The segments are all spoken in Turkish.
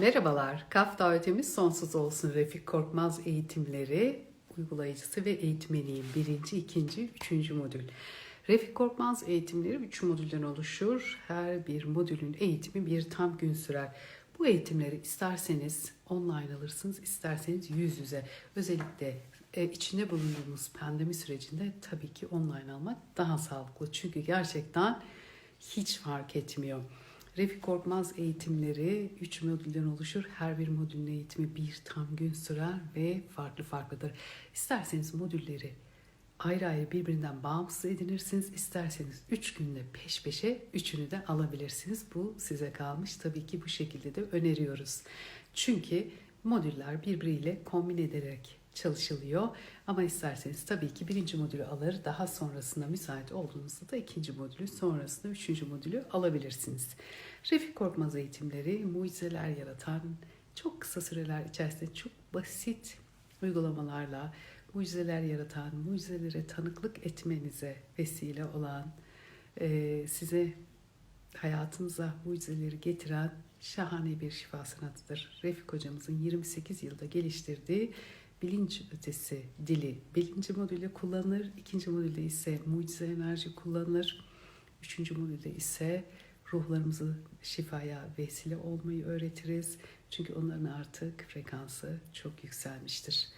Merhabalar, KAF davetimiz sonsuz olsun Refik Korkmaz eğitimleri uygulayıcısı ve eğitmeniyim. Birinci, ikinci, üçüncü modül. Refik Korkmaz eğitimleri üç modülden oluşur. Her bir modülün eğitimi bir tam gün sürer. Bu eğitimleri isterseniz online alırsınız, isterseniz yüz yüze. Özellikle e, içinde bulunduğumuz pandemi sürecinde tabii ki online almak daha sağlıklı. Çünkü gerçekten hiç fark etmiyor. Refik Korkmaz eğitimleri 3 modülden oluşur. Her bir modülün eğitimi bir tam gün sürer ve farklı farklıdır. İsterseniz modülleri ayrı ayrı birbirinden bağımsız edinirsiniz. İsterseniz 3 günde peş peşe üçünü de alabilirsiniz. Bu size kalmış. Tabii ki bu şekilde de öneriyoruz. Çünkü modüller birbiriyle kombin ederek çalışılıyor. Ama isterseniz tabii ki birinci modülü alır. Daha sonrasında müsait olduğunuzda da ikinci modülü, sonrasında üçüncü modülü alabilirsiniz. Refik Korkmaz eğitimleri mucizeler yaratan, çok kısa süreler içerisinde çok basit uygulamalarla mucizeler yaratan, mucizelere tanıklık etmenize vesile olan, e, size hayatınıza mucizeleri getiren şahane bir şifa sanatıdır. Refik hocamızın 28 yılda geliştirdiği bilinç ötesi dili birinci modülde kullanılır. ikinci modülde ise mucize enerji kullanılır. Üçüncü modülde ise ruhlarımızı şifaya vesile olmayı öğretiriz. Çünkü onların artık frekansı çok yükselmiştir.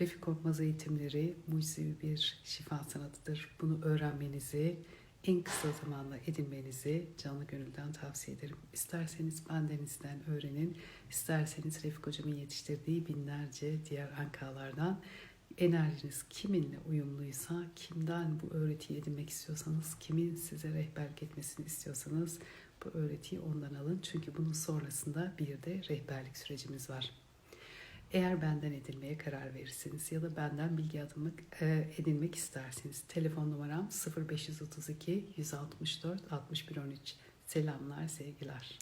Refik Korkmaz eğitimleri mucizevi bir şifa sanatıdır. Bunu öğrenmenizi, en kısa zamanla edinmenizi canlı gönülden tavsiye ederim. İsterseniz bendenizden öğrenin, isterseniz Refik Hocam'ın yetiştirdiği binlerce diğer ankalardan enerjiniz kiminle uyumluysa, kimden bu öğretiyi edinmek istiyorsanız, kimin size rehberlik etmesini istiyorsanız bu öğretiyi ondan alın. Çünkü bunun sonrasında bir de rehberlik sürecimiz var. Eğer benden edinmeye karar verirsiniz ya da benden bilgi adımlık e, edinmek isterseniz telefon numaram 0532 164 6113. Selamlar, sevgiler.